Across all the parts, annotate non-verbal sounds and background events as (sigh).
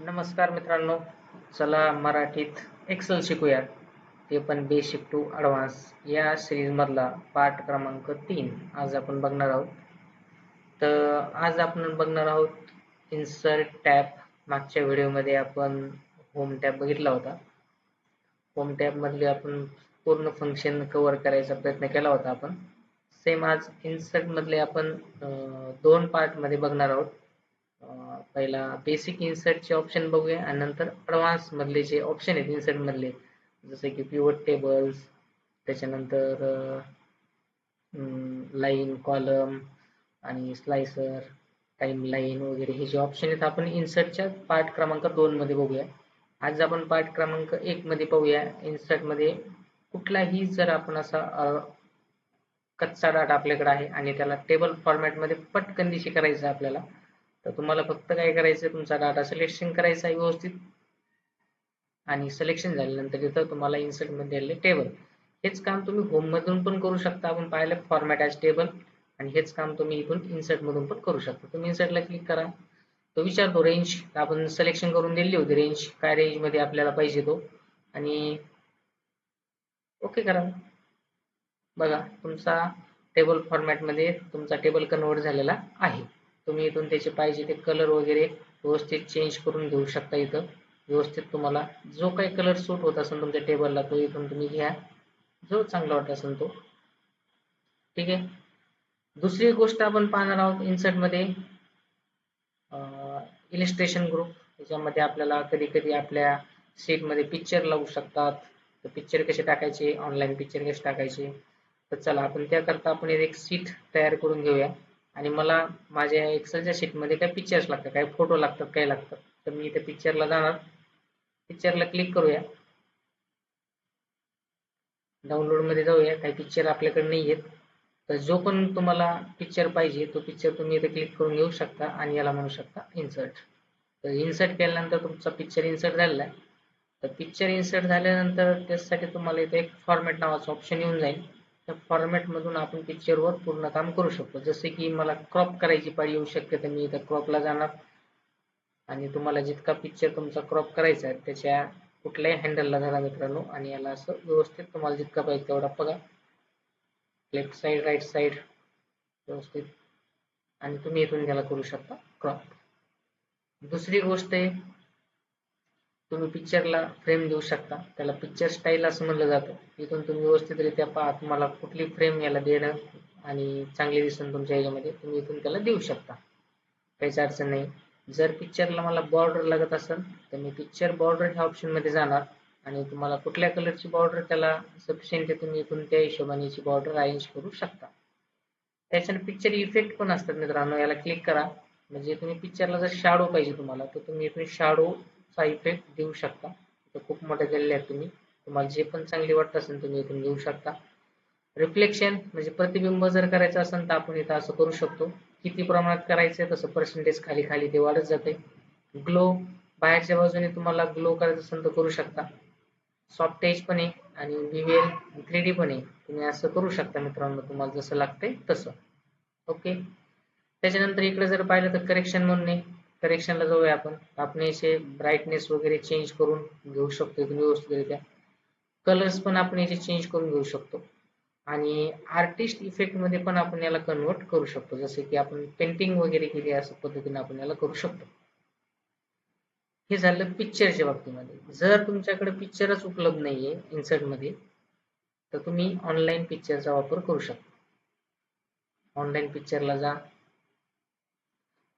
नमस्कार मित्रांनो चला मराठीत एक्सेल शिकूया. ते पण बेसिक टू ॲडव्हान्स या सिरीजमधला पाठ क्रमांक तीन. आज आपण बघणार आहोत. तर आज आपण बघणार आहोत इन्सर्ट टॅब मागच्या व्हिडिओमध्ये आपण होम टॅब बघितला होता. होम टॅबमधले आपण पूर्ण फंक्शन कवर करायचा प्रयत्न केला होता आपण. सेम आज इन्सर्टमधले आपण दोन पार्टमध्ये बघणार आहोत. पहिला बेसिक इन्सर्टचे ऑप्शन बघूया आणि नंतर ॲडव्हान्स मधले जे ऑप्शन आहेत इन्सर्ट मधले जसे की पिवट टेबल्स त्याच्यानंतर लाईन कॉलम आणि स्लायसर टाइम लाईन वगैरे हे जे ऑप्शन आहेत आपण इन्सर्टच्या पार्ट क्रमांक दोन मध्ये बघूया. आज आपण पार्ट क्रमांक एक मध्ये पाहूया. इन्सर्टमध्ये कुठलाही जर आपण असा कच्चा डाटा आपल्याकडे आहे आणि त्याला टेबल फॉर्मॅटमध्ये पटकन दिशी करायचं आपल्याला तर तुम्हाला फक्त काय करायचं तुमचा डाटा सिलेक्शन करायचा आहे व्यवस्थित. आणि सिलेक्शन झाल्यानंतर इथं तुम्हाला इन्सर्टमध्ये टेबल हेच काम तुम्ही होम मधून पण करू शकता. आपण पाहिलं फॉर्मॅट ॲज टेबल आणि हेच काम तुम्ही इथून इन्सर्ट मधून पण करू शकता. तुम्ही इन्सर्टला क्लिक करा. तो विचारतो रेंज आपण सिलेक्शन करून दिली होती. रेंज काय रेंजमध्ये आपल्याला पाहिजे तो. आणि ओके करा. बघा तुमचा टेबल फॉर्मॅटमध्ये तुमचा टेबल कन्वर्ट झालेला आहे. तुम्ही इथून त्याचे पाहिजे ते कलर वगैरे व्यवस्थित चेंज करून घेऊ शकता इथं. व्यवस्थित तुम्हाला जो काही कलर सूट होत असेल तुमच्या टेबलला तो इथून तुम्ही घ्या. जो चांगला वाटत असेल तो. ठीक आहे? दुसरी गोष्ट आपण पाहणार आहोत इन्सर्टमध्ये इलिस्ट्रेशन ग्रुप त्याच्यामध्ये आपल्याला कधी कधी आपल्या सीटमध्ये पिक्चर लावू शकतात. तर पिक्चर कसे टाकायचे? ऑनलाईन पिक्चर कसे टाकायचे? तर चला आपण त्याकरता आपण एक सीट तयार करून घेऊया. आणि मला माझ्या एक्सेलच्या शीटमध्ये काही पिक्चर्स लागतात काही फोटो लागतात काही लागतात. तर मी इथे पिक्चरला जाणार. पिक्चरला क्लिक करूया. डाउनलोडमध्ये जाऊया. काही पिक्चर आपल्याकडे नाही आहेत. तर जो पण तुम्हाला पिक्चर पाहिजे तो पिक्चर तुम्ही इथे क्लिक करून घेऊ शकता आणि याला म्हणू शकता इन्सर्ट तर इन्सर्ट केल्यानंतर तुमचा पिक्चर इन्सर्ट झालेला आहे. तर पिक्चर इन्सर्ट झाल्यानंतर त्यासाठी तुम्हाला इथे एक फॉर्मॅट नावाचं ऑप्शन येऊन जाईल. त्या फॉर्मॅट मधून आपण पिक्चरवर पूर्ण काम करू शकतो. जसे की मला क्रॉप करायची पाळी येऊ शकते तर मी इथं क्रॉपला जाणार. आणि तुम्हाला जितका पिक्चर तुमचा क्रॉप करायचा आहे त्याच्या कुठल्याही हँडलला धरा मित्रांनो. आणि याला असं व्यवस्थित तुम्हाला जितका पाहिजे तेवढा बघा. लेफ्ट साईड राईट साईड व्यवस्थित. आणि तुम्ही इथून त्याला करू शकता क्रॉप दुसरी गोष्ट आहे तुम्ही पिक्चरला फ्रेम देऊ शकता. त्याला पिक्चर स्टाईल असं म्हणलं जातं. इथून तुम्ही व्यवस्थितरित्या पहा तुम्हाला कुठली फ्रेम याला देणं आणि चांगली दिसून तुमच्या याच्यामध्ये तुम्ही इथून त्याला देऊ शकता. काहीच अडचण नाही. जर पिक्चरला मला बॉर्डर लागत असेल तर मी पिक्चर बॉर्डर ह्या ऑप्शनमध्ये जाणार आणि तुम्हाला कुठल्या कलरची बॉर्डर त्याला सफिशियंट आहे तुम्ही इथून त्या हिशोबाने बॉर्डर अरेंज करू शकता. त्याच्याने पिक्चर इफेक्ट पण असतात मित्रांनो याला क्लिक करा. म्हणजे तुम्ही पिक्चरला जर शाडो पाहिजे तुम्हाला तर तुम्ही इथून शाडो चा इफेक्ट देऊ शकता. खूप मोठे दिलेले आहेत तुम्ही. तुम्हाला जे पण चांगली वाटत असेल तुम्ही इथून घेऊ शकता. रिफ्लेक्शन म्हणजे प्रतिबिंब जर करायचं असेल तर आपण इथं असं करू शकतो. किती प्रमाणात करायचं तसं पर्सेंटेज खाली खाली ते वाढत जाते. ग्लो बाहेरच्या बाजूने तुम्हाला ग्लो करायचं असेल तर करू शकता. सॉफ्ट एज पण आहे आणि विवेल थ्रीडी पण आहे. तुम्ही असं करू शकता मित्रांनो तुम्हाला जसं लागतंय तसं. ओके त्याच्यानंतर इकडे जर पाहिलं तर करेक्शन म्हणून करेक्शनला जाऊया आपण. आपण याचे ब्राईटनेस वगैरे चेंज करून घेऊ शकतो इथून व्यवस्थितरित्या. कलर्स पण आपण याचे चेंज करून घेऊ शकतो. आणि आर्टिस्ट इफेक्टमध्ये पण आपण याला कन्वर्ट करू शकतो. जसे की आपण पेंटिंग वगैरे केली अशा पद्धतीने आपण याला करू शकतो. हे झालं पिक्चरच्या बाबतीमध्ये. जर तुमच्याकडे पिक्चरच उपलब्ध नाहीये इन्सर्टमध्ये तर तुम्ही ऑनलाईन पिक्चरचा वापर करू शकता. ऑनलाईन पिक्चरला जा.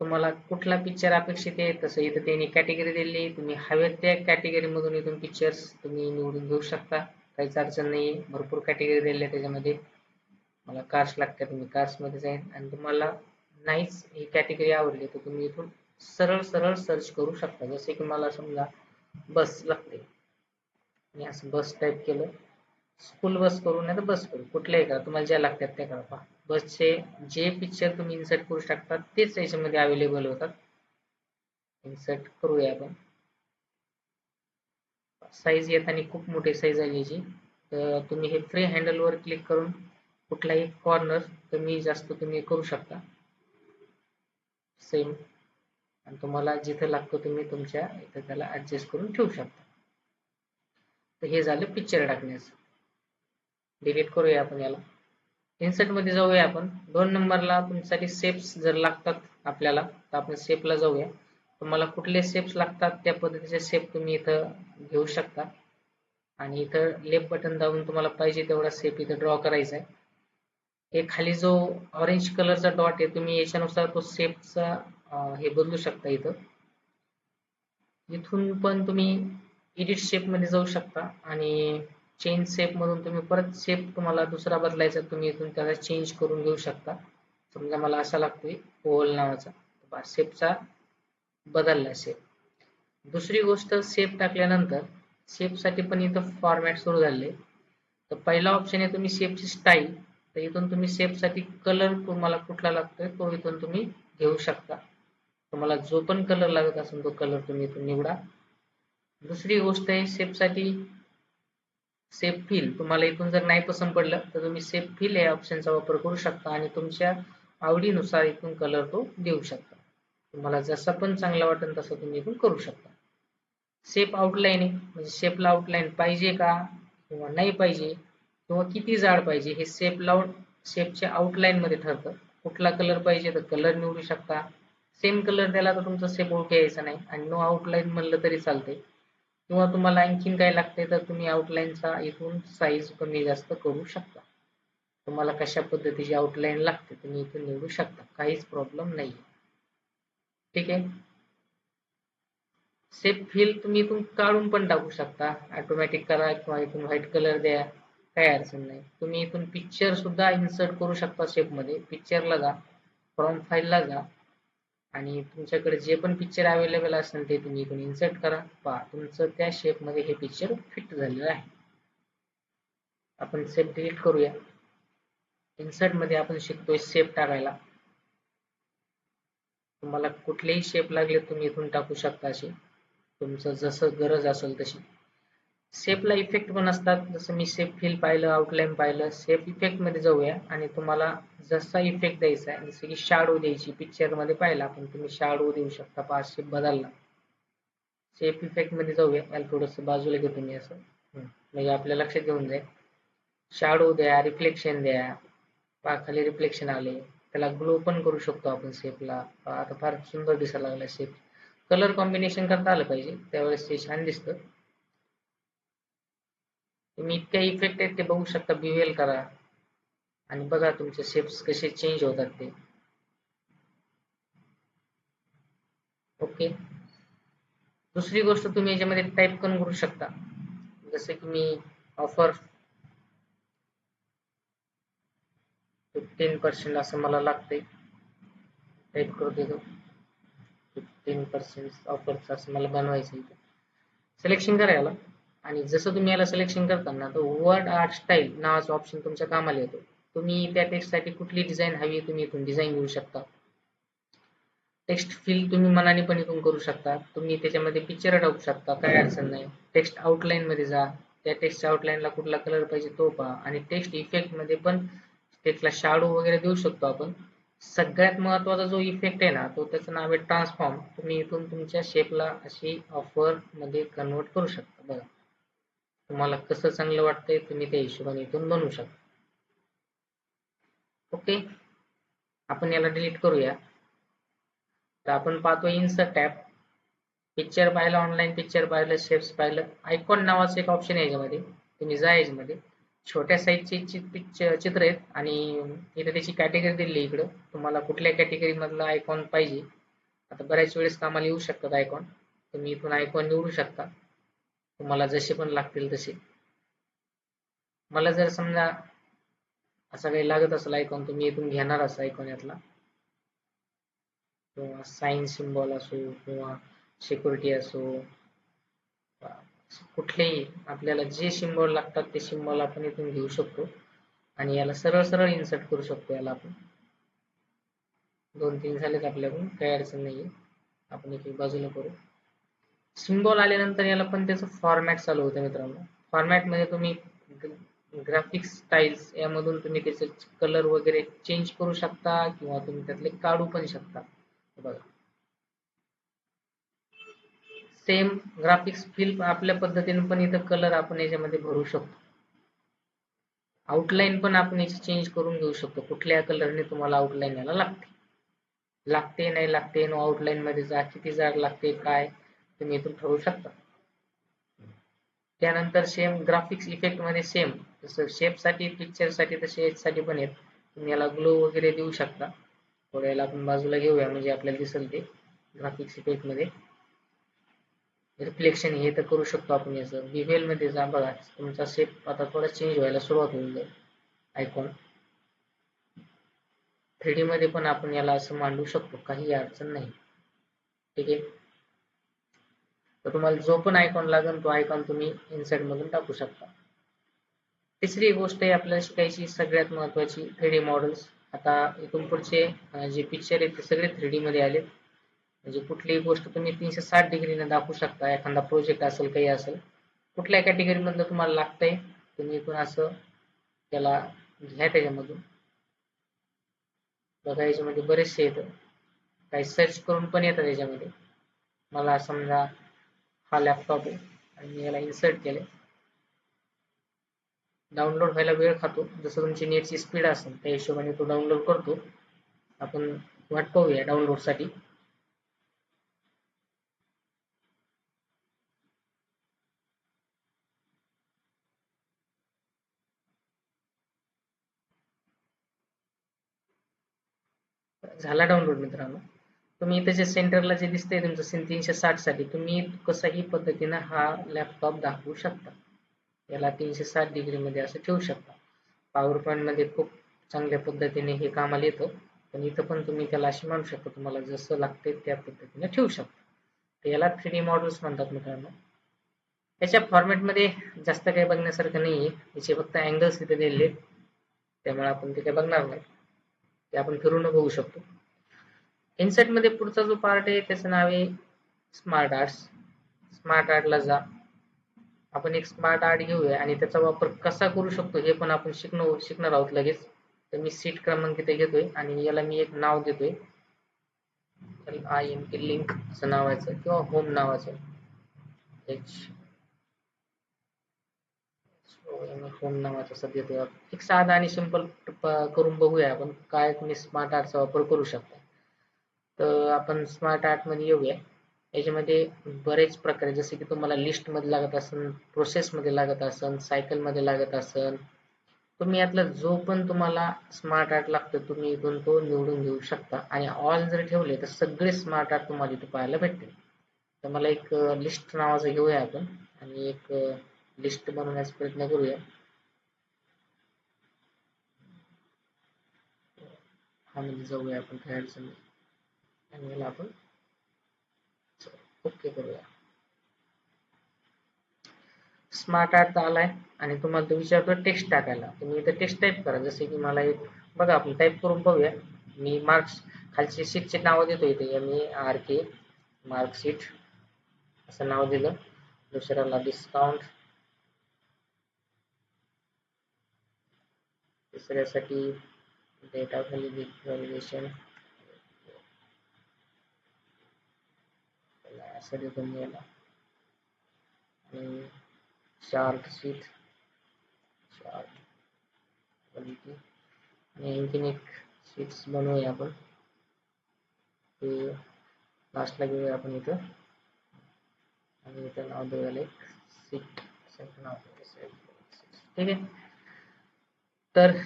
तुम्हाला कुठला पिक्चर अपेक्षित आहे तसं इथं त्यांनी कॅटेगरी दिली. तुम्ही हवे त्या कॅटेगरी मधून इथून पिक्चर्स तुम्ही निवडून घेऊ शकता. काहीच अडचण नाही भरपूर कॅटेगरी दिल्या त्याच्यामध्ये. मला कार्स लागतात तुम्ही कार्समध्ये जाईल आणि तुम्हाला नाहीच ही कॅटेगरी आवडली तर तुम्ही इथून सरळ सरळ सर्च करू शकता. जसे की मला समजा बस लागते. मी असं बस टाईप केलं. स्कूल बस करू नाही तर बस करू कुठल्याही करा तुम्हाला ज्या लागतात त्या करा पहा. बसचे जे पिक्चर तुम्ही इन्सर्ट करू शकता तेच याच्यामध्ये अवेलेबल होतात. इन्सर्ट करूया आपण. साईज येताना खूप मोठी साईज आहे याची. तर तुम्ही हे फ्री हँडलवर क्लिक करून कुठलाही कॉर्नर कमी जास्त तुम्ही करू शकता. सेम आणि तुम्हाला जिथं लागतो तुम्ही तुमच्या इथं त्याला ऍडजस्ट करून ठेवू शकता. तर हे झालं पिक्चर टाकण्याचं. डिलीट करूया आपण याला. इन्सर्टमध्ये जाऊया आपण. दोन नंबरला तुमच्यासाठी सेप्स जर लागतात आपल्याला तर आपण सेपला जाऊया. तुम्हाला कुठले सेप्स लागतात त्या पद्धतीचे सेप तुम्ही इथं घेऊ शकता. आणि इथं लेफ्ट बटन दाबून तुम्हाला पाहिजे तेवढा सेप इथं ड्रॉ करायचा आहे हे खाली जो ऑरेंज कलरचा डॉट आहे तुम्ही याच्यानुसार तो सेपचा हे बदलू शकता इथं. इथून पण तुम्ही एडिट शेपमध्ये जाऊ शकता. आणि चेंज सेप मधून तुम्ही परत सेप तुम्हाला दुसरा बदलायचा तुम्ही इथून त्याला चेंज करून घेऊ शकता. समजा मला असा लागतोय ओवल नावाचा. सेपचा बदलला सेप दुसरी गोष्ट सेप टाकल्यानंतर सेपसाठी पण इथं फॉर्मॅट सुरू झाले तर पहिला ऑप्शन आहे तुम्ही सेपची स्टाईल तर इथून तुम्ही सेपसाठी कलर तुम्हाला कुठला लागतोय तो इथून तुम्ही घेऊ शकता. तुम्हाला जो पण कलर लागत असेल तो कलर तुम्ही इथून निवडा. दुसरी गोष्ट आहे सेपसाठी सेफ फिल तुम्हाला इथून जर नाही पसंत पडलं तर तुम्ही सेफ फिल या ऑप्शनचा वापर करू शकता आणि तुमच्या आवडीनुसार इथून कलर तो देऊ शकता. तुम्हाला जसा पण चांगला वाटेल तसं तुम्ही इथून करू शकता. सेप आउटलाईनिंग आहे म्हणजे शेपला आउटलाईन पाहिजे का किंवा नाही पाहिजे किंवा किती जाड पाहिजे हे सेप लाउट शेपच्या आउटलाईनमध्ये ठरतं. कुठला कलर पाहिजे तर कलर निवडू शकता. सेम कलर द्यायला तर तुमचा सेप ओळख यायचा नाही. आणि नो आउटलाईन म्हणलं तरी चालते किंवा तुम्हाला आणखीन काय लागते तर तुम्ही आउटलाईनचा इथून साईज कमी जास्त करू शकता. तुम्हाला कशा पद्धतीची आउटलाईन लागते तुम्ही इथून निवडू शकता. काहीच प्रॉब्लेम नाही ठीक आहे? सेफ फील तुम्ही इथून काढून पण टाकू शकता. ऑटोमॅटिक करा किंवा इथून व्हाईट कलर द्या. काही अडचण नाही. तुम्ही इथून पिक्चर सुद्धा इन्सर्ट करू शकता मध्ये. पिक्चरला जा. फ्रॉम फाईलला जा. आणि तुमच्याकडे जे पण पिक्चर अवेलेबल असेल ते तुम्ही इथून इन्सर्ट करा. पहा तुमचं त्या शेपमध्ये हे पिक्चर फिट झालेलं आहे. आपण सेप डिलीट करूया. इन्सर्टमध्ये आपण शिकतोय शेप टाकायला. तुम्हाला कुठलेही शेप लागले तुम्ही इथून टाकू शकता असे. तुमचं जसं गरज असेल तशी. शेपला इफेक्ट पण असतात. जसं मी शेप फिल पाहिलं आउटलाईन पाहिलं शेप इफेक्टमध्ये जाऊया आणि तुम्हाला जसा इफेक्ट द्यायचा आहे जसं की शाडो द्यायची. पिक्चरमध्ये पाहिला आपण तुम्ही शाडो देऊ शकता. पाच शेप बदलला. शेप इफेक्टमध्ये जाऊया. याला थोडस बाजूला घेतो मी असं. म्हणजे आपल्या लक्षात घेऊन जाईल. शाडो द्या रिफ्लेक्शन द्या. पाखाली रिफ्लेक्शन आले. त्याला ग्लो पण करू शकतो आपण शेपला आता फार सुंदर दिसायला लागला शेप कलर कॉम्बिनेशन करता आलं पाहिजे. त्यावेळेस ते छान दिसतं. तुम्ही इतक्या इफेक्ट आहेत ते बघू शकता बिवेल करा. आणि बघा तुमचे शेप्स कसे चेंज होतात ते. ओके दुसरी गोष्ट तुम्ही याच्यामध्ये टाईप पण करू शकता. जसे की मी ऑफर फिफ्टीन पर्सेंट असं मला लागते टाईप करू देतो फिफ्टीन पर्सेंट ऑफरचं असं मला बनवायचं इथं. सिलेक्शन करायला आणि जसं तुम्ही याला सिलेक्शन करताना तर वर्ड आर्ट स्टाईल नावाचा ऑप्शन तुमच्या कामाला येतो. तुम्ही त्या टेक्स्टसाठी कुठली डिझाईन हवी तुम्ही इथून डिझाईन घेऊ शकता. टेक्स्ट फिल तुम्ही मनाने पण इथून करू शकता. तुम्ही त्याच्यामध्ये पिक्चर टाकू शकता काय अडचण नाही. टेक्स्ट आउटलाईनमध्ये जा. त्या टेक्स्टच्या आउटलाईनला कुठला कलर पाहिजे तो पहा. आणि टेक्स्ट इफेक्टमध्ये पण टेक्स्टला शाडो वगैरे देऊ शकतो आपण. सगळ्यात महत्त्वाचा जो इफेक्ट आहे ना तो त्याचं नाव आहे ट्रान्सफॉर्म तुम्ही इथून तुमच्या शेपला अशी ऑफरमध्ये कन्वर्ट करू शकता. बघा. तुम्हाला कसं चांगलं वाटतंय तुम्ही त्या हिशोबाने इथून बनवू शकता. ओके? आपण याला डिलीट करूया. तर आपण पाहतो इन्सर्ट टॅप पिक्चर पाहिलं ऑनलाईन पिक्चर पाहिलं शेप्स पाहिलं. आयकॉन नावाचं एक ऑप्शन आहे याच्यामध्ये. तुम्ही जा याच्यामध्ये. छोट्या साईजचे पिक्चर चित्र आहेत. आणि इथे त्याची कॅटेगरी दिली इकडं. तुम्हाला कुठल्या कॅटेगरीमधलं आयकॉन पाहिजे. आता बऱ्याच वेळेस कामाला येऊ शकतात आयकॉन तुम्ही इथून आयकॉन निवडू शकता. तुम्हाला जसे पण लागतील तसे. मला जर समजा असा काही लागत असेल आयकॉन तुम्ही इथून घेणार असा आयकॉन यातला. किंवा साईन सिम्बॉल असो किंवा सिक्युरिटी असो कुठलेही आपल्याला जे सिम्बॉल लागतात ते सिम्बॉल आपण इथून घेऊ शकतो. आणि याला सरळ सरळ इन्सर्ट करू शकतो याला आपण. दोन तीन झालेत आपल्याकडून काही अडचण नाहीये. आपण एक बाजूला करू. सिम्बॉल आल्यानंतर याला पण त्याचं फॉर्मॅट चालू होतं मित्रांनो. फॉर्मॅटमध्ये म्हणजे तुम्ही ग्राफिक्स स्टाईल्स यामधून तुम्ही त्याचे कलर वगैरे चेंज करू शकता किंवा तुम्ही त्यातले काढू पण शकता. बघा. सेम ग्राफिक्स फिल आपल्या पद्धतीने पण इथं कलर आपण याच्यामध्ये भरू शकतो. आउटलाईन पण आपण याची चेंज करून घेऊ शकतो. कुठल्या कलरने तुम्हाला आउटलाईन याला लागते. लागते नाही लागते नो आउटलाईन मध्ये जा किती जाड लागते काय? तुम्ही इथून ठरवू शकता. त्यानंतर सेम ग्राफिक्स इफेक्टमध्ये सेम जसं शेपसाठी पिक्चरसाठी तसे एच साठी पण आहेत. तुम्ही याला ग्लो वगैरे देऊ शकता. थोड्या याला आपण बाजूला घेऊया म्हणजे आपल्याला दिसेल ते ग्राफिक्स इफेक्टमध्ये. रिफ्लेक्शन हे तर करू शकतो आपण याचं. मध्ये जा बघा तुमचा शेप आता थोडा चेंज व्हायला सुरुवात होऊन जाईल. आयकॉन थ्री मध्ये पण आपण याला असं मांडू शकतो काही अडचण नाही. ठीक आहे? तर तुम्हाला जो पण आयकॉन लागेल तो आयकॉन तुम्ही इन्सर्ट मधून टाकू शकता. तिसरी गोष्ट आहे आपल्याला शिकायची सगळ्यात महत्वाची थ्री डी मॉडेल्स आता इथून पुढचे जे पिक्चर आहेत ते सगळे थ्री डी मध्ये आले म्हणजे कुठलीही गोष्ट तुम्ही तीनशे साठ डिग्रीने दाखवू शकता एखादा प्रोजेक्ट असेल काही असेल. कुठल्या कॅटेगरीमधलं तुम्हाला लागतंय तुम्ही इथून असं त्याला घ्या त्याच्यामधून. बघा याच्यामध्ये बरेचसे येतं काही सर्च करून पण येतात त्याच्यामध्ये मला समजा हा लॅपटॉप आहे. आणि मी याला इन्सर्ट केले डाउनलोड व्हायला वेळ खातो. जसं तुमची नेटची स्पीड असेल त्या हिशोबाने तो डाउनलोड करतो. आपण वाट पाहूया डाउनलोडसाठी. झाला डाउनलोड मित्रांनो. तुम्ही इथे जे सेंटरला जे दिसतंय तुमचं तीनशे साठसाठी तुम्ही कसंही पद्धतीनं हा लॅपटॉप दाखवू शकता. याला तीनशे साठ डिग्री मध्ये असं ठेवू शकता. पॉवर पॉईंटमध्ये खूप चांगल्या पद्धतीने हे कामाला येतं. पण इथं पण तुम्ही त्याला अशी म्हणू शकता तुम्हाला जसं लागते त्या पद्धतीने ठेवू शकता. याला थ्री डी मॉडेल्स म्हणतात मित्रांनो. याच्या फॉर्मॅटमध्ये जास्त काही बघण्यासारखं नाहीये. याचे फक्त अँगल्स इथे दिलेले त्यामुळे आपण ते काही बघणार नाही. ते आपण फिरून बघू शकतो. इन्सर्टमध्ये पुढचा जो पार्ट आहे त्याचं नाव आहे स्मार्ट आर्ट्स स्मार्ट आर्टला जा. आपण एक स्मार्ट आर्ट घेऊया आणि त्याचा वापर कसा करू शकतो हे पण आपण शिकणं शिकणार आहोत लगेच. तर मी सीट क्रमांक इथे घेतोय आणि याला मी एक नाव देतोय. आय एम के लिंक असं नावाचं किंवा होम नावाचं. एच होम नावाचं असं देतोय. एक साधा आणि सिंपल करून बघूया आपण काय तुम्ही स्मार्ट आर्टचा वापर करू शकता. तर आपण स्मार्ट आर्टमध्ये येऊया. याच्यामध्ये बरेच प्रकार जसे की तुम्हाला लिस्टमध्ये लागत असेल प्रोसेस मध्ये लागत असेल सायकलमध्ये लागत असेल तुम्ही यातला जो पण तुम्हाला स्मार्ट आर्ट लागतं तुम्ही इथून तो निवडून घेऊ शकता. आणि ऑल जर ठेवले तर सगळे स्मार्ट आर्ट तुम्हाला इथे पाहायला भेटतील. तर मला एक लिस्ट नावाचं घेऊया आपण. आणि एक लिस्ट बनवण्याचा प्रयत्न करूया. हा म्हणजे जाऊया आपण काही अडचण नाही. आणि याला आपण ओके करूया. स्मार्ट आर्ट आलाय आणि तुम्हाला तो विचारतो टेक्स्ट टाकायला. तुम्ही इथे टेक्स्ट टाईप करा. जसे की मला एक बघा आपण टाईप करून पाहूया मी मार्क्स खालचे शीटचे नाव देतो इथे. M A R K marksheet असं नाव दिलं. दुसऱ्याला डिस्काउंट तिसऱ्यासाठी डेटा व्हॅलिडेशन असं आणि शीट शार्ट क्वालिटी आणि आणखीन एक शीट्स बनवूया आपण. ते लास्टला घेऊया आपण इथं. आणि इथं नाव देऊया एक सीट नाव. ठीक आहे? तर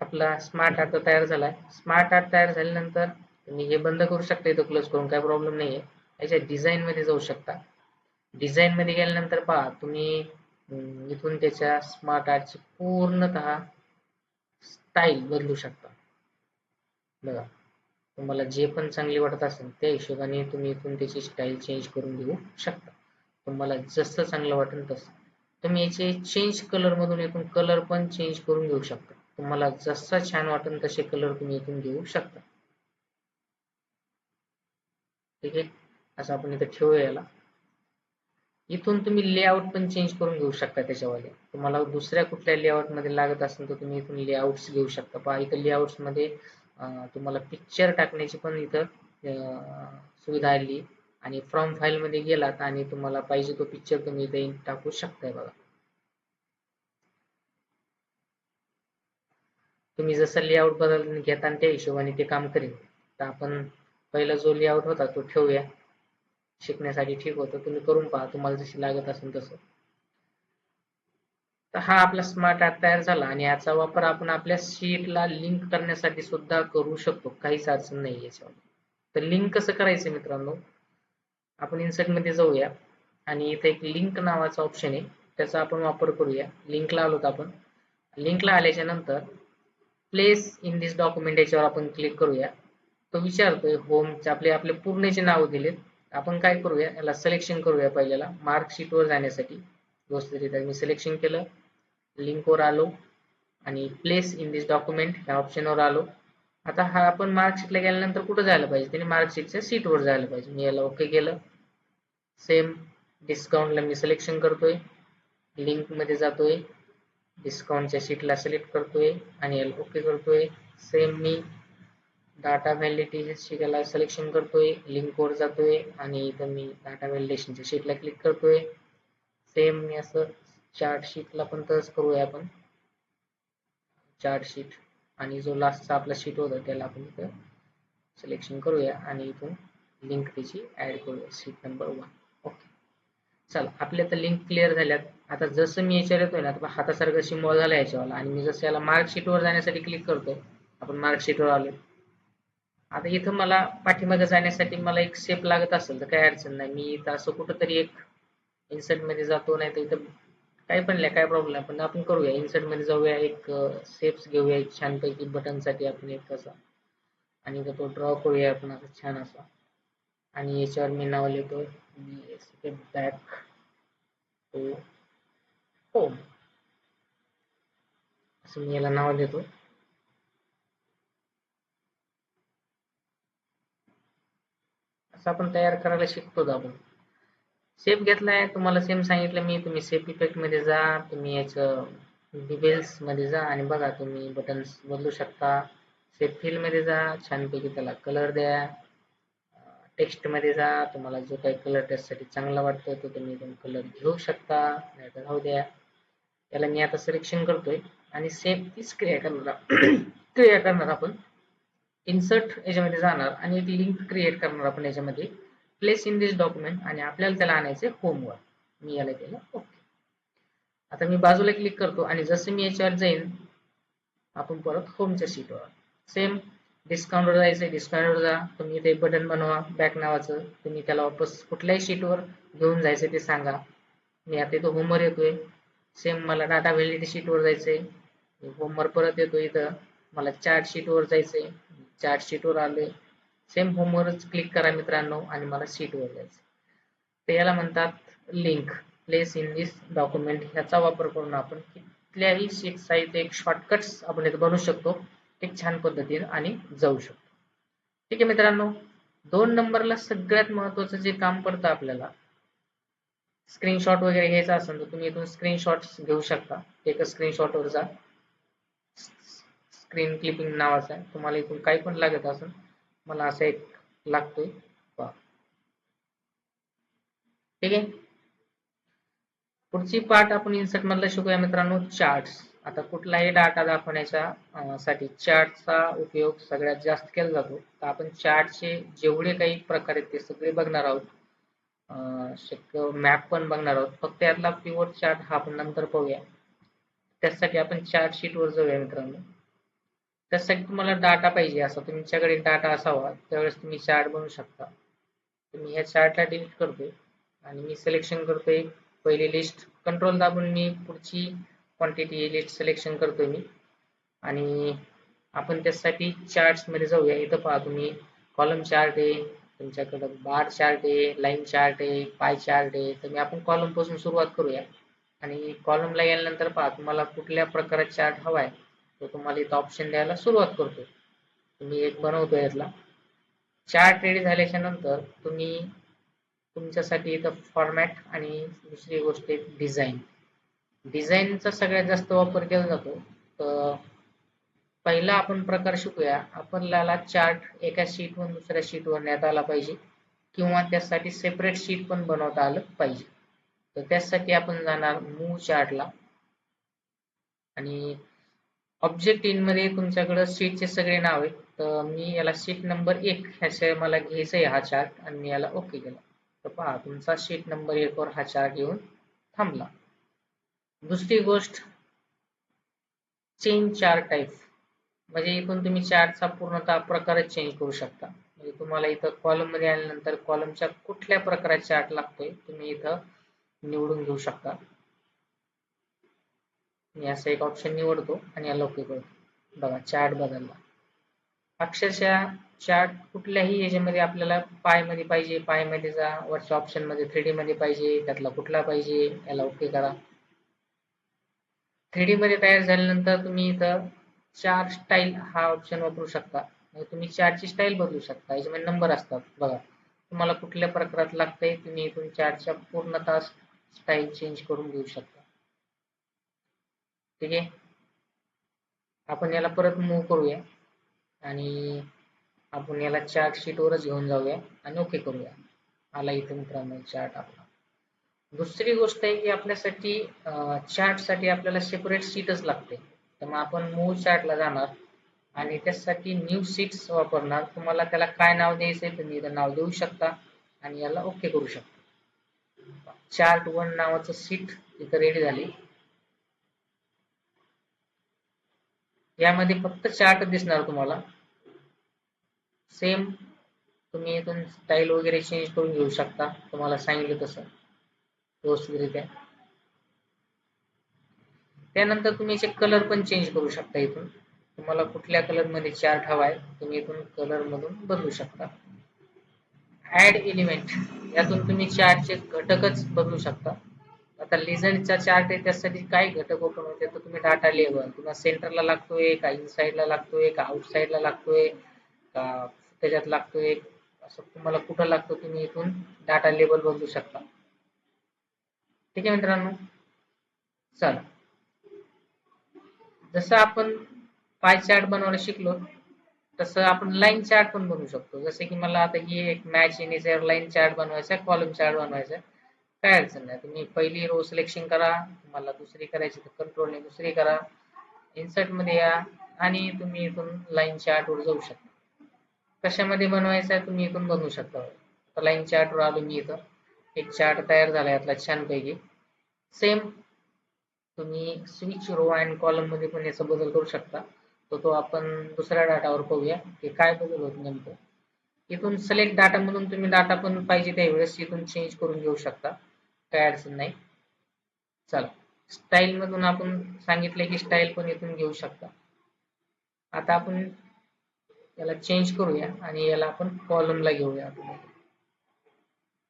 आपला स्मार्ट आर्ट तयार झालाय. स्मार्ट आर्ट तयार झाल्यानंतर तुम्ही हे बंद करू शकता इथं क्लोज करून. काय प्रॉब्लेम नाहीये. याच्या डिझाईन मध्ये जाऊ शकता. डिझाईन मध्ये गेल्यानंतर पहा तुम्ही इथून त्याच्या स्मार्ट आर्टची पूर्णतः स्टाईल बदलू शकता. बघा तुम्हाला जे पण चांगली वाटत असेल त्या हिशोबाने तुम्ही इथून त्याची स्टाईल चेंज करून घेऊ शकता. तुम्हाला जसं चांगलं वाटेल तसं. तुम्ही याचे चेंज कलर मधून इथून कलर पण चेंज करून घेऊ शकता. तुम्हाला जसं छान वाटेल तसे कलर तुम्ही इथून घेऊ शकता. ठीक आहे? असं आपण इथं ठेवूया याला. इथून तुम्ही लेआउट पण चेंज करून घेऊ शकता त्याच्यामध्ये. तुम्हाला दुसऱ्या कुठल्या लेआउटमध्ये लागत असेल तर तुम्ही इथून लेआउट्स घेऊ शकता. पहा इथं लेआउटमध्ये तुम्हाला पिक्चर टाकण्याची पण इथं सुविधा आली. आणि फ्रॉम फाईल मध्ये गेलात आणि तुम्हाला पाहिजे तो पिक्चर तुम्ही इथे टाकू शकताय बघा. तुम्ही जसं लेआउट बदल घेता त्या हिशोबाने ते काम करेल. तर आपण पहिला जो लेआउट होता तो ठेवूया. शिकण्यासाठी ठीक होतं. तुम्ही करून पहा तुम्हाला जशी लागत असेल तसं. तर हा आपला स्मार्ट ऍप तयार झाला आणि याचा वापर आपण आपल्या शीटला लिंक करण्यासाठी सुद्धा करू शकतो. काहीच अडचण नाही याच्यावर तर लिंक कसं करायचं मित्रांनो? आपण इन्सर्टमध्ये जाऊया. आणि इथे एक लिंक नावाचा ऑप्शन आहे. त्याचा आपण वापर करूया. लिंकला आलोत आपण. लिंकला आल्याच्यानंतर प्लेस इन दिस डॉक्युमेंट याच्यावर आपण क्लिक करूया. तो विचारतोय होमचे आपले आपले पूर्णचे नाव दिलेत आपण काय करूया याला सिलेक्शन करूया पहिल्याला. मार्कशीट वर जाण्यासाठी. व्यवस्थितरित्या मी सिलेक्शन केलं. लिंकवर आलो. आणि प्लेस इन दिस डॉक्युमेंट या ऑप्शनवर आलो. आता हा आपण मार्कशीटला गेल्यानंतर कुठं जायला पाहिजे? त्याने मार्कशीटच्या सीटवर जायला पाहिजे. मी याला ओके केलं. सेम डिस्काउंटला मी सिलेक्शन करतोय. लिंकमध्ये जातोय. डिस्काउंटच्या शीटला सिलेक्ट करतोय. आणि याला ओके करतोय. सेम मी डाटा व्हॅलिडेशन शिकायला सिलेक्शन करतोय लिंक वर जातोय आणि इथं मी डाटा व्हॅलिडेशनच्या शीटला क्लिक करतोय. सेम मी असं चार्ट शीटला पण तसंच करूया आपण. चार्ट शीट आणि जो लास्टचा आपला शीट होता त्याला आपण इथं सिलेक्शन करूया आणि इथून लिंक त्याची ऍड करूया शीट नंबर वन ओके चला आपल्या तर लिंक क्लिअर झाल्यात. आता जसं मी याच्यावर येतोय ना आता हातासारखं सिम्बॉल झाला याच्यावाला. आणि मी जसं याला मार्कशीटवर जाण्यासाठी क्लिक करतोय आपण मार्कशीटवर आलो आता इथं मला पाठीमागे जाण्यासाठी मला एक शेप लागत असेल तर काही अडचण नाही. मी इथं असं कुठंतरी एक इन्सर्टमध्ये जातो नाही तर इथं काही पण नाही काय प्रॉब्लेम पण आपण करूया इन्सर्टमध्ये जाऊया एक सेप्स घेऊया एक छानपैकी बटनसाठी आपण एक कसा आणि तो ड्रॉ करूया आपण असं छान असा. आणि याच्यावर मी नाव लिहितो बॅक टू होम असं मी याला नाव देतो असं आपण तयार करायला शिकतो आपण. सेफ घेतलाय तुम्हाला सेम सांगितलं मी तुम्ही सेफ इफेक्टमध्ये जा तुम्ही याचं डिटेल्समध्ये जा आणि बघा तुम्ही बटन्स बदलू शकता. सेफ फील मध्ये जा छानपैकी त्याला कलर द्या. टेक्स्टमध्ये जा तुम्हाला जो काही कलर त्यासाठी चांगला वाटतो तो तुम्ही कलर घेऊ शकता नाही तर राहू द्या. त्याला मी आता सिलेक्शन करतोय आणि सेफ तीच क्रिया करणार क्रिया (coughs) करणार आपण. इन्सर्ट याच्यामध्ये जाणार आणि एक लिंक क्रिएट करणार आपण याच्यामध्ये. प्लेस इन दिस डॉक्युमेंट आणि आपल्याला त्याला आणायचे होमवर मी याला केलं ओके आता मी बाजूला क्लिक करतो आणि जसं मी याच्यावर जाईन आपण परत होमच्या सीटवर सेम डिस्काउंटवर जायचं डिस्काउंटवर जा. तुम्ही ते बटन बनवा बॅक नावाचं. तुम्ही त्याला वापस कुठल्याही शीटवर घेऊन जायचं ते सांगा. मी आता इथं होमवर येतोय. सेम मला डाटा व्हॅलिडिटी शीटवर जायचंय. होमवर परत येतो इथं. मला चार्ट शीटवर जायचंय. चार शीटवर आले सेम होमवरच क्लिक करा मित्रांनो आणि मला शीटवर जायचं तर याला म्हणतात link place in this document ह्याचा वापर करून आपण कुठल्याही शीट साईज एक शॉर्टकट्स आपण इथे बनवू शकतो. एक छान पद्धतीने आणि जाऊ शकतो. ठीक आहे मित्रांनो. दोन नंबरला सगळ्यात महत्वाचं जे काम पडतं आपल्याला स्क्रीनशॉट वगैरे घ्यायचा असेल तर तुम्ही इथून स्क्रीनशॉट घेऊ शकता. एक स्क्रीनशॉटवर जा. स्क्रीन क्लिपिंग नावाचा आहे. तुम्हाला इथून काही पण लागत असेल मला असं एक लागतोय. ठीक आहे? पुढची पार्ट आपण इन्सर्ट मधला शिकूया मित्रांनो चार्ट्स आता कुठलाही डाटा दाखवण्याच्या साठी चार्टचा उपयोग सगळ्यात जास्त केला जातो. तर आपण चार्टचे जेवढे काही प्रकार आहेत ते सगळे बघणार आहोत. शक्य मॅप पण बघणार आहोत. फक्त यातला प्युअर चार्ट हा आपण नंतर पाहूया. त्यासाठी आपण चार्ट शीटवर जाऊया मित्रांनो. त्यासाठी तुम्हाला डाटा पाहिजे. असा तुमच्याकडे डाटा असावा त्यावेळेस तुम्ही चार्ट बनवू शकता. मी ह्या चार्टला डिलीट करतोय आणि मी सिलेक्शन करतोय. पहिली लिस्ट कंट्रोल दाबून मी पुढची क्वांटिटी लिस्ट सिलेक्शन करतोय मी. आणि आपण त्यासाठी चार्ट्समध्ये जाऊया. इथं पहा तुम्ही कॉलम चार्ट आहे तुमच्याकडं बार चार्ट आहे लाईन चार्ट आहे पाय चार्ट आहे. तर मी आपण कॉलमपासून सुरुवात करूया. आणि कॉलमला गेल्यानंतर पहा तुम्हाला कुठल्या प्रकारचा चार्ट हवा आहे तो तुम्हाला इथं ऑप्शन द्यायला सुरुवात करतो तुम्ही एक बनवतो यातला. चार्ट रेडी झाल्याच्यानंतर तुम्ही तुमच्यासाठी इथं फॉर्मॅट आणि दुसरी गोष्ट डिझाईन डिझाईनचा सगळ्यात जास्त वापर केला जातो. तर पहिला आपण प्रकार शिकूया. आपल्याला चार्ट एका शीटवरून दुसऱ्या शीटवर नेता आला पाहिजे. किंवा त्यासाठी सेपरेट शीट पण बनवता आलं पाहिजे. तर त्यासाठी आपण जाणार मूव चार्टला आणि ऑब्जेक्ट इनमध्ये तुमच्याकडं शीटचे सगळे नाव आहेत. तर मी याला शीट नंबर एक ह्याचे मला घ्यायचं आहे हा चार्ट आणि मी याला ओके केला. तर पहा तुमचा शीट नंबर एक वर हा चार्ट येऊन थांबला. दुसरी गोष्ट चेंज चार्ट टाईप म्हणजे इथून तुम्ही चार्टचा पूर्णतः प्रकार चेंज करू शकता. म्हणजे तुम्हाला इथं कॉलममध्ये आल्यानंतर कॉलमच्या कुठल्या प्रकारचा चार्ट लागतोय तुम्ही इथं निवडून घेऊ शकता. मी असं एक ऑप्शन निवडतो आणि याला ओके करतो. बघा चार्ट बदलला. अक्षरशः चार्ट कुठल्याही याच्यामध्ये आपल्याला पायमध्ये पाहिजे पायमध्ये जा. वरच्या ऑप्शनमध्ये थ्री मध्ये पाहिजे त्यातला कुठला पाहिजे याला ओके करा. थ्री मध्ये तयार झाल्यानंतर तुम्ही इथं चार स्टाईल हा ऑप्शन वापरू शकता. म्हणजे तुम्ही चार्टची स्टाईल बदलू शकता. याच्यामध्ये नंबर असतात. बघा तुम्हाला कुठल्या प्रकारात लागतंय तुम्ही इथून चार्टच्या पूर्णतः स्टाईल चेंज करून घेऊ शकता. ठीक आहे? आपण याला परत मूव करूया. आणि आपण याला चार्ट शीटवरच घेऊन जाऊया आणि ओके करूया. आला इथे मित्रांनो चार्ट आपला. दुसरी गोष्ट आहे की आपल्यासाठी चार्टसाठी आपल्याला सेपरेट सीटच लागते. तर मग आपण मूव चार्टला जाणार आणि त्यासाठी न्यू सीट्स वापरणार. तुम्हाला त्याला काय नाव द्यायचंय तुम्ही नाव देऊ शकता आणि याला ओके करू शकता. चार्ट वन नावाचं सीट इथं रेडी झाली. यामध्ये फक्त चार्ट दिसणार तुम्हाला. सेम तुम्ही इथून स्टाईल वगैरे चेंज करून घेऊ शकता. तुम्हाला सांगितलं तसं. व्यवस्थितरित्या. त्यानंतर तुम्ही याचे कलर पण चेंज करू शकता इथून. तुम्हाला कुठल्या कलरमध्ये चार्ट आहे तुम्ही इथून कलर मधून बदलू शकता. ऍड एलिमेंट यातून तुम्ही चार्टचे घटकच बदलू शकता. आता लिझनचा चार्ट आहे त्यासाठी काय घटक ओपन होते तर तुम्ही डाटा लेबल तुम्हाला सेंटरला लागतोय का इनसाइडला लागतोय का आउटसाइडला लागतोय का त्याच्यात लागतोय असं तुम्हाला कुठं लागतो तुम्ही इथून डाटा लेबल बदलू शकता. ठीक आहे मित्रांनो? चल. जसं आपण पाय चार्ट बनवायला शिकलो तसं आपण लाईन चार्ट पण बनवू शकतो. जसं की मला आता ही एक मॅच येण्याचा लाईन चार्ट बनवायचा कॉलम चार्ट बनवायचा. काय अडचण नाही. तुम्ही पहिली रो सिलेक्शन करा. तुम्हाला दुसरी करायची तर कंट्रोलने दुसरी करा. इन्सर्टमध्ये या आणि तुम्ही इथून लाईन चार्ट वर जाऊ शकता. कशामध्ये बनवायचं आहे तुम्ही इथून बनवू शकता. तर लाईन चार्ट वर आलो मी इथं. एक चार्ट तयार झाला यातला छानपैकी. सेम तुम्ही स्विच रो अँड कॉलममध्ये पण याचा बदल करू शकता. तर तो आपण दुसऱ्या डाटावर पाहूया की काय बदल होत नेमकं. इथून सिलेक्ट डाटा मधून तुम्ही डाटा पण पाहिजे त्यावेळेस इथून चेंज करून घेऊ शकता. काय अडचण नाही. चला. स्टाईल मधून आपण सांगितले की स्टाईल पण इथून घेऊ शकता. आता आपण याला चेंज करूया आणि याला आपण कॉलमला घेऊया आपण.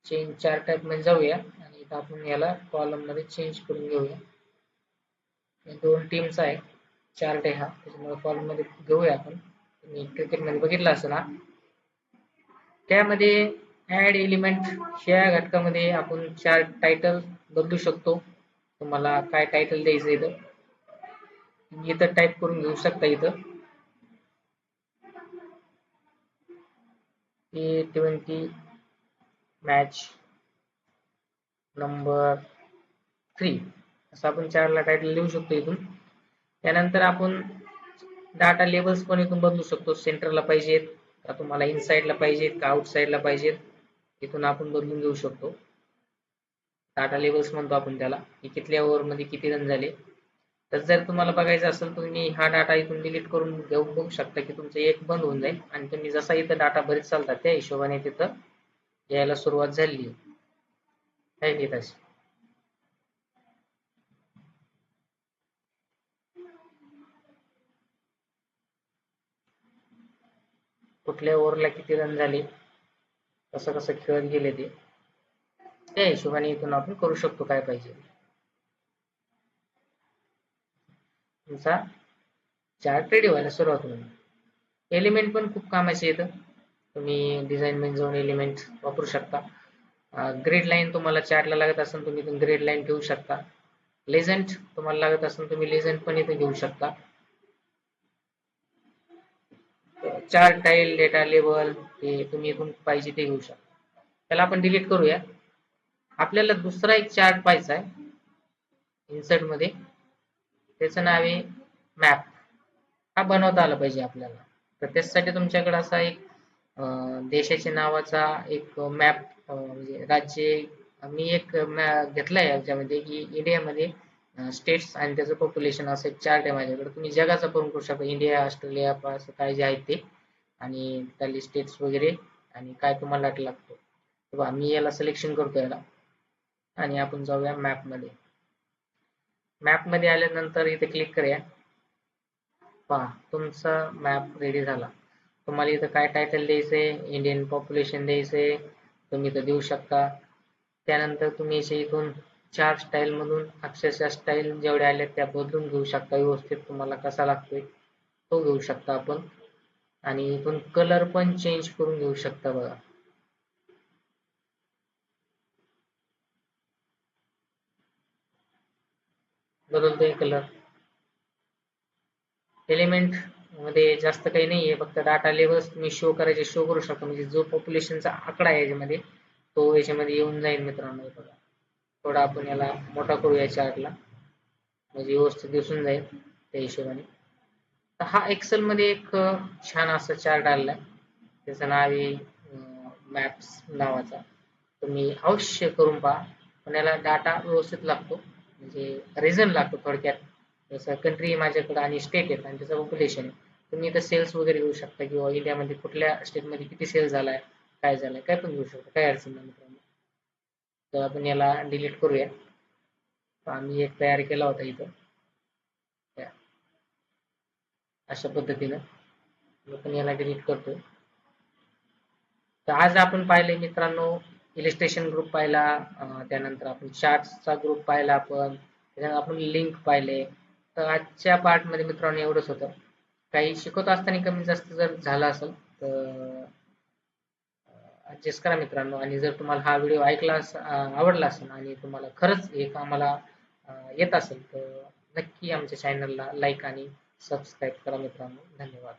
चेंज चार टाईपमध्ये जाऊया आणि इथं आपण याला कॉलममध्ये चेंज करून घेऊया. दोन टीमचा आहे चार्ट आहे हा. त्याच्यामुळे कॉलममध्ये घेऊया आपण. तुम्ही क्रिकेटमध्ये बघितलं असेल ना त्यामध्ये ऍड एलिमेंट या घटकामध्ये आपण चार टायटल बदलू शकतो. तुम्हाला काय टायटल द्यायचं इथं? म्हणजे इथं टाईप करून घेऊ शकता इथं. A twenty match number three असं आपण चारला टायटल लिहू शकतो इथून. त्यानंतर आपण डाटा लेबल्स पण इथून बदलू शकतो. सेंटरला पाहिजेत. का तुम्हाला इनसाइडला पाहिजेत का आउटसाइडला पाहिजेत इथून आपण बदलून घेऊ शकतो. डाटा लेवल्स म्हणतो आपण त्याला की कितल्या ओव्हरमध्ये किती रन झाले. तर जर तुम्हाला बघायचं असेल तुम्ही हा डाटा इथून डिलीट करून घेऊ बघू शकता की तुमचं एक बंद होऊन जाईल. आणि तुम्ही जसा इथं डाटा भरीत चालतात त्या हिशोबाने तिथं यायला सुरुवात झाली आहे. तशी? कुठल्या ओव्हरला किती रन झाले कसं कसं खेळत गेले ते त्या हिशोबाने इथून आपण करू शकतो काय पाहिजे. तुमचा चार्ट रेडी व्हायला सुरुवात होईल. एलिमेंट पण खूप कामाचे येतं तुम्ही डिझाईन म्हणजे जाऊन एलिमेंट वापरू शकता. ग्रेड लाईन तुम्हाला चार्टला लागत असेल तुम्ही ग्रेड लाईन ठेवू शकता. लेझंट तुम्हाला लागत असेल तुम्ही लेझंट पण इथून घेऊ शकता. चार टाईल डेटा लेबल हे तुम्ही इथून पाहिजे ते घेऊ शकता. त्याला आपण डिलीट करूया. आपल्याला दुसरा एक चार्ट पाहायचा आहे. इन्सर्टमध्ये. त्याचं नाव आहे मॅप. हा बनवता आला पाहिजे आपल्याला. तर त्याच्यासाठी तुमच्याकडे असा एक देशाच्या नावाचा एक मॅप म्हणजे राज्य मी एक घेतलाय याच्यामध्ये की इंडियामध्ये स्टेट्स आणि त्याचं पॉप्युलेशन असं एक चार्ट आहे माझ्याकडे. तुम्ही जगाचा पण करू शकता. इंडिया ऑस्ट्रेलिया असं काय जे आहेत ते. आणि त्यातले स्टेप्स वगैरे आणि काय तुम्हाला लागतो. बघा मी याला सिलेक्शन करतो याला. आणि आपण जाऊया मॅपमध्ये. मॅपमध्ये आल्यानंतर इथे क्लिक करूया. पहा तुमचा मॅप रेडी झाला. तुम्हाला इथं काय टायटल द्यायचंय? इंडियन पॉप्युलेशन द्यायचंय. तुम्ही इथं देऊ शकता. त्यानंतर तुम्ही इथे इथून चार स्टाईल मधून अक्षरशः स्टाईल जेवढे आले त्या बदलून घेऊ शकता. व्यवस्थित तुम्हाला कसा लागतोय तो घेऊ शकता आपण. आणि इथून कलर पण चेंज करून घेऊ शकता बघा. बदलतोय कलर एलिमेंटमध्ये जास्त काही नाहीये फक्त डाटा लेवल्स तुम्ही शो करायचे शो करू शकता. म्हणजे जो पॉप्युलेशनचा आकडा आहे याच्यामध्ये तो याच्यामध्ये येऊन जाईल मित्रांनो बघा. थोडा आपण याला मोठा करूया चार्टला म्हणजे व्यवस्थित दिसून जाईल त्या हिशोबाने. तर हा एक्सेल मध्ये एक छान असा चार्ट आलेला आहे. त्याचं नाव आहे मॅप्स नावाचा. तुम्ही अवश्य करून पहा. पण याला डाटा व्यवस्थित लागतो. म्हणजे रिझन लागतो थोडक्यात. जसं कंट्री माझ्याकडे आणि स्टेट आहेत आणि त्याचं पॉप्युलेशन आहे. तुम्ही इथं सेल्स वगैरे घेऊ शकता किंवा इंडियामध्ये कुठल्या स्टेटमध्ये किती सेल्स झालाय काय झालंय काय पण घेऊ शकता. काय अडचण नाही मित्रांनो. तर आपण याला डिलीट करूया. तर आम्ही एक तयार केला होता इथं त्या. अशा पद्धतीनं आपण याला डिलीट करतो तर आज आपण पाहिले मित्रांनो इलिस्ट्रेशन ग्रुप पाहिला त्यानंतर आपण चार्ट्सचा ग्रुप पाहिला आपण त्यानंतर आपण लिंक पाहिले. तर आजच्या पार्टमध्ये मित्रांनो एवढंच होतं. काही शिकवत असताना कमी जास्त जर झालं असेल तर ॲडजस्ट करा मित्रांनो. आणि जर तुम्हाला हा व्हिडिओ ऐकला आवडला असेल आणि तुम्हाला खरंच हे कामाला येत असेल तर नक्की आमच्या चॅनलला लाईक आणि सबस्क्राईब करा मित्रांनो. धन्यवाद.